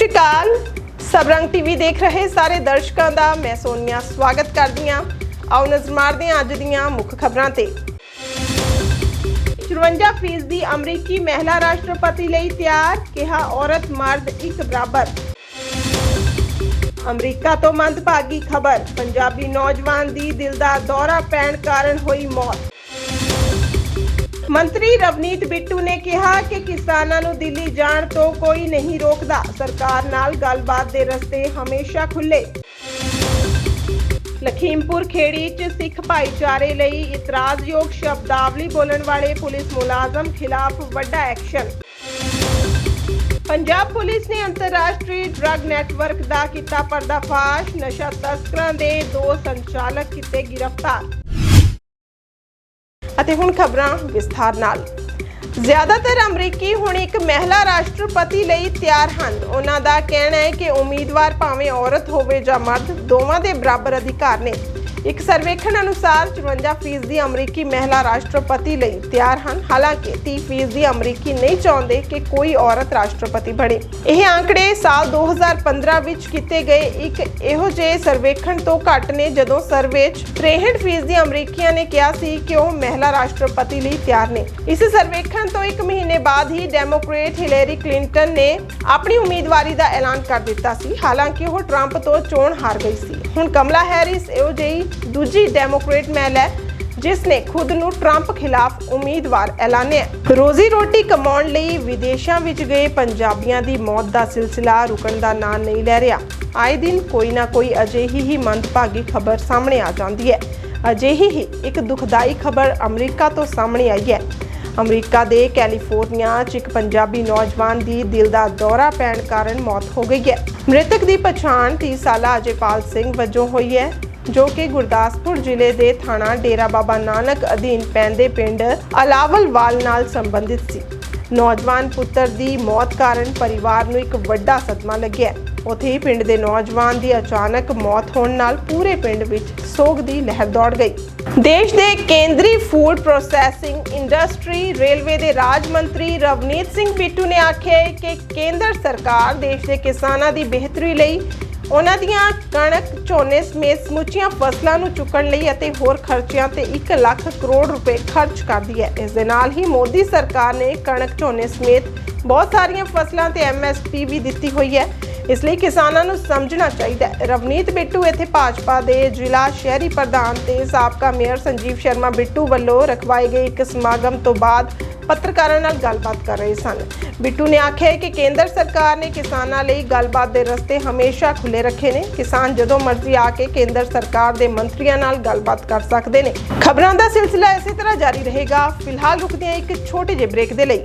ਸ਼੍ਰੀ ਅਕਾਲ। ਸਬਰੰਗ TV ਦੇਖ ਰਹੇ ਸਾਰੇ ਦਰਸ਼ਕਾਂ ਦਾ, ਮੈਂ ਸੋਨੀਆ, ਸਵਾਗਤ ਕਰਦੀ ਹਾਂ। ਆਓ ਨਜ਼ਰ ਮਾਰਦੇ ਹਾਂ ਅੱਜ ਦੀਆਂ ਮੁੱਖ ਖਬਰਾਂ ਤੇ। 54 ਫੀਸਦੀ ਅਮਰੀਕੀ ਮਹਿਲਾ ਰਾਸ਼ਟਰਪਤੀ ਲਈ ਤਿਆਰ, ਕਿਹਾ ਔਰਤ ਮਰਦ ਇੱਕ ਬਰਾਬਰ। ਅਮਰੀਕਾ ਤੋਂ ਮੰਦਭਾਗੀ ਖਬਰ, ਪੰਜਾਬੀ ਨੌਜਵਾਨ ਦੀ ਦਿਲ ਦਾ ਦੌਰਾ ਪੈਣ ਕਾਰਨ ਹੋਈ ਮੌਤ। ਮੰਤਰੀ ਰਵਨੀਤ ਬਿੱਟੂ ਨੇ ਕਿਹਾ ਕਿ ਕਿਸਾਨਾਂ ਨੂੰ ਦਿੱਲੀ ਜਾਣ ਤੋਂ ਕੋਈ ਨਹੀਂ ਰੋਕਦਾ। ਸਰਕਾਰ ਨਾਲ ਗੱਲਬਾਤ ਦੇ ਰਸਤੇ ਹਮੇਸ਼ਾ ਖੁੱਲੇ ਲਖੀਮਪੁਰ ਖੇੜੀ 'ਚ ਸਿੱਖ ਭਾਈਚਾਰੇ ਲਈ ਇਤਰਾਜ਼ਯੋਗ ਸ਼ਬਦਾਵਲੀ ਬੋਲਣ ਵਾਲੇ ਪੁਲਿਸ ਮੁਲਾਜ਼ਮ ਖਿਲਾਫ ਵੱਡਾ ਐਕਸ਼ਨ। ਪੰਜਾਬ ਪੁਲਿਸ ਨੇ ਅੰਤਰਰਾਸ਼ਟਰੀ ਡਰੱਗ ਨੈਟਵਰਕ ਦਾ ਕੀਤਾ ਪਰਦਾਫਾਸ਼। ਨਸ਼ਾ ਤਸਕਰਾਂ ਦੇ ਦੋ ਸੰਚਾਲਕ ਕੀਤੇ ਗ੍ਰਿਫਤਾਰ। ਅਤੇ ਹੁਣ ਖਬਰਾਂ ਵਿਸਥਾਰ ਨਾਲ। ਜ਼ਿਆਦਾਤਰ ਅਮਰੀਕੀ ਹੁਣ ਇੱਕ ਮਹਿਲਾ ਰਾਸ਼ਟਰਪਤੀ ਲਈ ਤਿਆਰ ਹਨ। ਉਹਨਾਂ ਦਾ ਕਹਿਣਾ ਹੈ ਕਿ ਉਮੀਦਵਾਰ ਭਾਵੇਂ ਔਰਤ ਹੋਵੇ ਜਾਂ ਮਰਦ, ਦੋਵਾਂ ਦੇ ਬਰਾਬਰ ਅਧਿਕਾਰ ਨੇ। ਇੱਕ ਸਰਵੇਖਣ ਅਨੁਸਾਰ 54% ਦੀ ਅਮਰੀਕੀ ਮਹਿਲਾ ਰਾਸ਼ਟਰਪਤੀ ਲਈ ਤਿਆਰ ਹਨ। ਹਾਲਾਂਕਿ 30% ਦੀ ਅਮਰੀਕੀ ਨਹੀਂ ਚਾਹੁੰਦੇ ਕਿ ਕੋਈ ਔਰਤ ਰਾਸ਼ਟਰਪਤੀ ਬਣੇ। ਇਹ ਆંકੜੇ ਸਾਲ 2015 ਵਿੱਚ ਕੀਤੇ ਗਏ ਇੱਕ ਇਹੋ ਜਿਹੇ ਸਰਵੇਖਣ ਤੋਂ ਘੱਟ ਨੇ, ਜਦੋਂ ਸਰਵੇ 'ਚ 63% ਦੀ ਅਮਰੀਕੀਆਂ ਨੇ ਕਿਹਾ ਸੀ ਕਿ ਉਹ ਮਹਿਲਾ ਰਾਸ਼ਟਰਪਤੀ ਲਈ ਤਿਆਰ ਨੇ। ਇਸ ਸਰਵੇਖਣ ਤੋਂ ਇੱਕ ਮਹੀਨੇ ਬਾਅਦ ਹੀ ਡੈਮੋਕ੍ਰੇਟ ਹਿਲੇਰੀ ਕਲਿੰਟਨ ਨੇ ਆਪਣੀ ਉਮੀਦਵਾਰੀ ਦਾ ਐਲਾਨ ਕਰ ਦਿੱਤਾ ਸੀ। ਹਾਲਾਂਕਿ ਉਹ ਟਰੰਪ ਤੋਂ ਚੋਣ ਹਾਰ ਗਈ ਸੀ। ਹੁਣ ਕਮਲਾ ਹੈਰਿਸ ਇਹੋ ਜਿਹੀ ਦੂਜੀ ਡੈਮੋਕ੍ਰੇਟ ਮਹਿਲ ਹੈ, ਜਿਸ ਨੇ ਖੁਦ ਨੂੰ ਟਰੰਪ ਖਿਲਾਫ ਉਮੀਦਵਾਰ ਐਲਾਨਿਆ ਰੋਜ਼ੀ ਰੋਟੀ ਕਮਾਉਣ ਲਈ ਵਿਦੇਸ਼ਾਂ ਵਿੱਚ ਗਏ ਪੰਜਾਬੀਆਂ ਦੀ ਮੌਤ ਦਾ ਸਿਲਸਿਲਾ ਰੁਕਣ ਦਾ ਨਾਂ ਨਹੀਂ ਲੈ ਰਿਹਾ। ਆਏ ਦਿਨ ਕੋਈ ਨਾ ਕੋਈ ਅਜਿਹੀ ਹੀ ਮੰਦਭਾਗੀ ਖਬਰ ਸਾਹਮਣੇ ਆ ਜਾਂਦੀ ਹੈ। ਅਜਿਹੀ ਹੀ ਇੱਕ ਦੁਖਦਾਈ ਖਬਰ ਅਮਰੀਕਾ ਤੋਂ ਸਾਹਮਣੇ ਆਈ ਹੈ। ਅਮਰੀਕਾ ਦੇ ਕੈਲੀਫੋਰਨੀਆ 'ਚ ਇੱਕ ਪੰਜਾਬੀ ਨੌਜਵਾਨ ਦੀ ਦਿਲ ਦਾ ਦੌਰਾ ਪੈਣ ਕਾਰਨ ਮੌਤ ਹੋ ਗਈ ਹੈ। ਮ੍ਰਿਤਕ ਦੀ ਪਛਾਣ 30 ਸਾਲਾ ਅਜੇਪਾਲ ਸਿੰਘ ਵਜੋਂ ਹੋਈ ਹੈ। ਜੋ ਕਿ ਗੁਰਦਾਸਪੁਰ ਜ਼ਿਲ੍ਹੇ ਦੇ ਥਾਣਾ ਡੇਰਾ ਬਾਬਾ ਨਾਨਕ ਅਧੀਨ ਪੈਂਦੇ ਪਿੰਡ ਅਲਾਵਲਵਾਲ ਨਾਲ ਸੰਬੰਧਿਤ ਸੀ। ਨੌਜਵਾਨ ਪੁੱਤਰ ਦੀ ਮੌਤ ਕਾਰਨ ਪਰਿਵਾਰ ਨੂੰ ਇੱਕ ਵੱਡਾ ਸਦਮਾ ਲੱਗਿਆ ਉਥੇ ਹੀ ਪਿੰਡ ਦੇ ਨੌਜਵਾਨ ਦੀ ਅਚਾਨਕ ਮੌਤ ਹੋਣ ਨਾਲ ਪੂਰੇ ਪਿੰਡ ਵਿੱਚ ਸੋਗ ਦੀ ਲਹਿਰ ਦੌੜ ਗਈ। ਦੇਸ਼ ਦੇ ਕੇਂਦਰੀ ਫੂਡ ਪ੍ਰੋਸੈਸਿੰਗ ਇੰਡਸਟਰੀ ਰੇਲਵੇ ਦੇ ਰਾਜ ਮੰਤਰੀ ਰਵਨੀਤ ਸਿੰਘ ਬਿੱਟੂ ਨੇ ਆਖਿਆ ਕਿ ਕੇਂਦਰ ਸਰਕਾਰ ਦੇਸ਼ ਦੇ ਕਿਸਾਨਾਂ ਦੀ ਬਿਹਤਰੀ ਲਈ ਉਹਨਾਂ ਦੀਆਂ ਕਣਕ, ਝੋਨੇ ਸਮੇਤ ਸਮੁੱਚੀਆਂ ਫਸਲਾਂ ਨੂੰ ਚੁੱਕਣ ਲਈ ਅਤੇ ਹੋਰ ਖਰਚਿਆਂ ਤੇ 1 ਲੱਖ ਕਰੋੜ ਰੁਪਏ ਖਰਚ ਕਰਦੀ ਹੈ। ਇਸ ਦੇ ਨਾਲ ਹੀ ਮੋਦੀ ਸਰਕਾਰ ਨੇ ਕਣਕ, ਝੋਨੇ ਸਮੇਤ ਬਹੁਤ ਸਾਰੀਆਂ ਫਸਲਾਂ ਤੇ ਐਮਐਸਪੀ ਵੀ ਦਿੱਤੀ ਹੋਈ ਹੈ। ਇਸ ਲਈ ਕਿਸਾਨਾਂ ਨੂੰ ਸਮਝਣਾ ਚਾਹੀਦਾ ਹੈ। ਰਵਨੀਤ ਬਿੱਟੂ ਇੱਥੇ ਭਾਜਪਾ ਦੇ ਜ਼ਿਲ੍ਹਾ ਸ਼ਹਿਰੀ ਪ੍ਰਧਾਨ ਤੇ ਸਾਬਕਾ ਮੇਅਰ ਸੰਜੀਵ ਸ਼ਰਮਾ ਬਿੱਟੂ ਵੱਲੋਂ ਰਖਵਾਏ ਗਏ ਇੱਕ ਸਮਾਗਮ ਤੋਂ ਬਾਅਦ ਪੱਤਰਕਾਰਾਂ ਨਾਲ ਗੱਲਬਾਤ ਕਰ ਰਹੇ ਸਨ। ਬਿੱਟੂ ਨੇ ਆਖਿਆ ਕਿ ਕੇਂਦਰ ਸਰਕਾਰ ਨੇ ਕਿਸਾਨਾਂ ਲਈ ਗੱਲਬਾਤ ਦੇ ਰਸਤੇ ਹਮੇਸ਼ਾ ਖੁੱਲੇ ਰੱਖੇ ਨੇ। ਕਿਸਾਨ ਜਦੋਂ ਮਰਜ਼ੀ ਆ ਕੇ ਕੇਂਦਰ ਸਰਕਾਰ ਦੇ ਮੰਤਰੀਆਂ ਨਾਲ ਗੱਲਬਾਤ ਕਰ ਸਕਦੇ ਨੇ। ਖਬਰਾਂ ਦਾ ਸਿਲਸਿਲਾ ਇਸੇ ਤਰ੍ਹਾਂ ਜਾਰੀ ਰਹੇਗਾ। ਫਿਲਹਾਲ ਰੁਕਦੇ ਹਾਂ ਇੱਕ ਛੋਟੇ ਜਿਹੇ ਬ੍ਰੇਕ ਦੇ ਲਈ।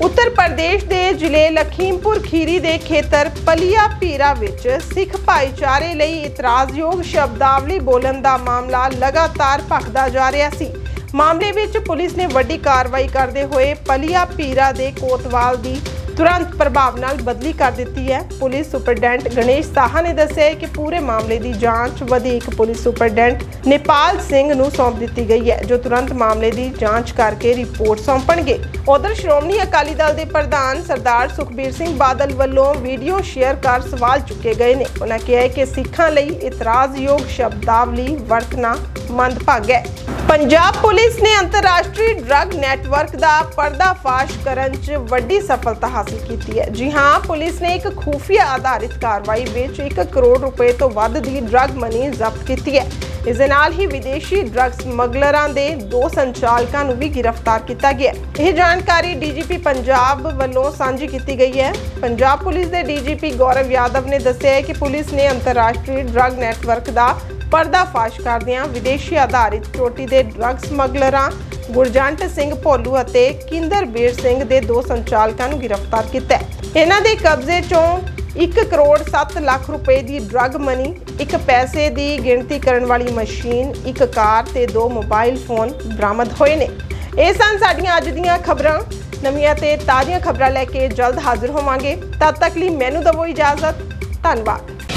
ਉੱਤਰ ਪ੍ਰਦੇਸ਼ ਦੇ ਜ਼ਿਲ੍ਹੇ ਲਖੀਮਪੁਰ ਖੀਰੀ ਦੇ ਖੇਤਰ ਪਲੀਆ ਪੀਰਾ ਵਿੱਚ ਸਿੱਖ ਭਾਈਚਾਰੇ ਲਈ ਇਤਰਾਜ਼ਯੋਗ ਸ਼ਬਦਾਵਲੀ ਬੋਲਣ ਦਾ ਮਾਮਲਾ ਲਗਾਤਾਰ ਭਖਦਾ ਜਾ ਰਿਹਾ ਸੀ। ਮਾਮਲੇ ਵਿੱਚ ਪੁਲਿਸ ਨੇ ਵੱਡੀ ਕਾਰਵਾਈ ਕਰਦੇ ਹੋਏ ਪਲੀਆ ਪੀਰਾ ਦੇ ਕੋਤਵਾਲ ਦੀ ਤੁਰੰਤ ਪ੍ਰਭਾਵ ਨਾਲ ਬਦਲੀ ਕਰ ਦਿੱਤੀ ਹੈ। ਪੁਲਿਸ ਸੁਪਰਡੈਂਟ ਗਣੇਸ਼ ਸਾਹਾ ਨੇ ਦੱਸਿਆ ਕਿ ਪੂਰੇ ਮਾਮਲੇ ਦੀ ਜਾਂਚ ਵਧੀਕ ਪੁਲਿਸ ਸੁਪਰਡੈਂਟ ਨੇਪਾਲ ਸਿੰਘ ਨੂੰ ਸੌਂਪ ਦਿੱਤੀ ਗਈ ਹੈ, ਜੋ ਤੁਰੰਤ ਮਾਮਲੇ ਦੀ ਜਾਂਚ ਕਰਕੇ ਰਿਪੋਰਟ ਸੌਂਪਣਗੇ। ਉਧਰ ਸ਼੍ਰੋਮਣੀ ਅਕਾਲੀ ਦਲ ਦੇ ਪ੍ਰਧਾਨ ਸਰਦਾਰ ਸੁਖਬੀਰ ਸਿੰਘ ਬਾਦਲ ਵੱਲੋਂ ਵੀਡੀਓ ਸ਼ੇਅਰ ਕਰ ਸਵਾਲ ਚੁੱਕੇ ਗਏ ਨੇ। ਉਹਨਾਂ ਕਿਹਾ ਕਿ ਸਿੱਖਾਂ ਲਈ ਇਤਰਾਜ਼ਯੋਗ ਸ਼ਬਦਾਵਲੀ ਵਰਤਣਾ ਮੰਦਭਾਗਾ ਹੈ। ਪੰਜਾਬ ਪੁਲਿਸ ਨੇ ਅੰਤਰਰਾਸ਼ਟਰੀ ਡਰੱਗ ਨੈਟਵਰਕ ਦਾ ਪਰਦਾਫਾਸ਼ ਕਰਨ 'ਚ ਵੱਡੀ ਸਫਲਤਾ ਹਾਸਲ ਕੀਤੀ ਹੈ। ਜੀ ਹਾਂ, ਪੁਲਿਸ ਨੇ ਇੱਕ ਖੂਫੀਆ ਆਧਾਰਿਤ ਕਾਰਵਾਈ ਵਿੱਚ 1 ਕਰੋੜ ਰੁਪਏ ਤੋਂ ਵੱਧ ਦੀ ਡਰੱਗ ਮਨੀ ਜ਼ਬਤ ਕੀਤੀ ਹੈ। ਇਸ ਦੇ ਨਾਲ ਹੀ ਵਿਦੇਸ਼ੀ ਡਰੱਗ ਸਮਗਲਰਾਂ ਦੇ ਦੋ ਸੰਚਾਲਕਾਂ ਨੂੰ ਵੀ ਗ੍ਰਿਫਤਾਰ ਕੀਤਾ ਗਿਆ ਇਹ ਜਾਣਕਾਰੀ ਡੀਜੀਪੀ ਪੰਜਾਬ ਵੱਲੋਂ ਸਾਂਝੀ ਕੀਤੀ ਗਈ ਹੈ। ਪੰਜਾਬ ਪੁਲਿਸ ਦੇ ਡੀਜੀਪੀ ਗੌਰਵ ਯਾਦਵ ਨੇ ਦੱਸਿਆ ਹੈ ਕਿ ਪੁਲਿਸ ਨੇ ਅੰਤਰਰਾਸ਼ਟਰੀ ਡਰੱਗ ਨੈਟਵਰਕ ਦਾ ਪਰਦਾਫਾਸ਼ ਕਰਦਿਆਂ ਵਿਦੇਸ਼ੀ ਆਧਾਰਿਤ ਚੋਟੀ ਦੇ ਡਰੱਗ ਸਮਗਲਰਾਂ ਗੁਰਜੰਟ ਸਿੰਘ ਭੋਲੂ ਅਤੇ ਕਿੰਦਰਬੀਰ ਸਿੰਘ ਦੇ ਦੋ ਸੰਚਾਲਕਾਂ ਨੂੰ ਗ੍ਰਿਫਤਾਰ ਕੀਤਾ ਇਹਨਾਂ ਦੇ ਕਬਜ਼ੇ ਚੋਂ 1 ਕਰੋੜ 7 ਲੱਖ ਰੁਪਏ ਦੀ ਡਰੱਗ ਮਨੀ, ਇੱਕ ਪੈਸੇ ਦੀ ਗਿਣਤੀ ਕਰਨ ਵਾਲੀ ਮਸ਼ੀਨ, ਇੱਕ ਕਾਰ ਤੇ ਦੋ ਮੋਬਾਈਲ ਫੋਨ ਬਰਾਮਦ ਹੋਏ ਨੇ। ਇਹ ਸਨ ਸਾਡੀਆਂ ਅੱਜ ਦੀਆਂ ਖਬਰਾਂ। ਨਵੀਆਂ ਤੇ ਤਾਜ਼ੀਆਂ ਖਬਰਾਂ ਲੈ ਕੇ ਜਲਦ ਹਾਜ਼ਰ ਹੋਵਾਂਗੇ। ਤਦ ਤੱਕ ਲਈ ਮੈਨੂੰ ਦਵੋ ਇਜਾਜ਼ਤ। ਧੰਨਵਾਦ।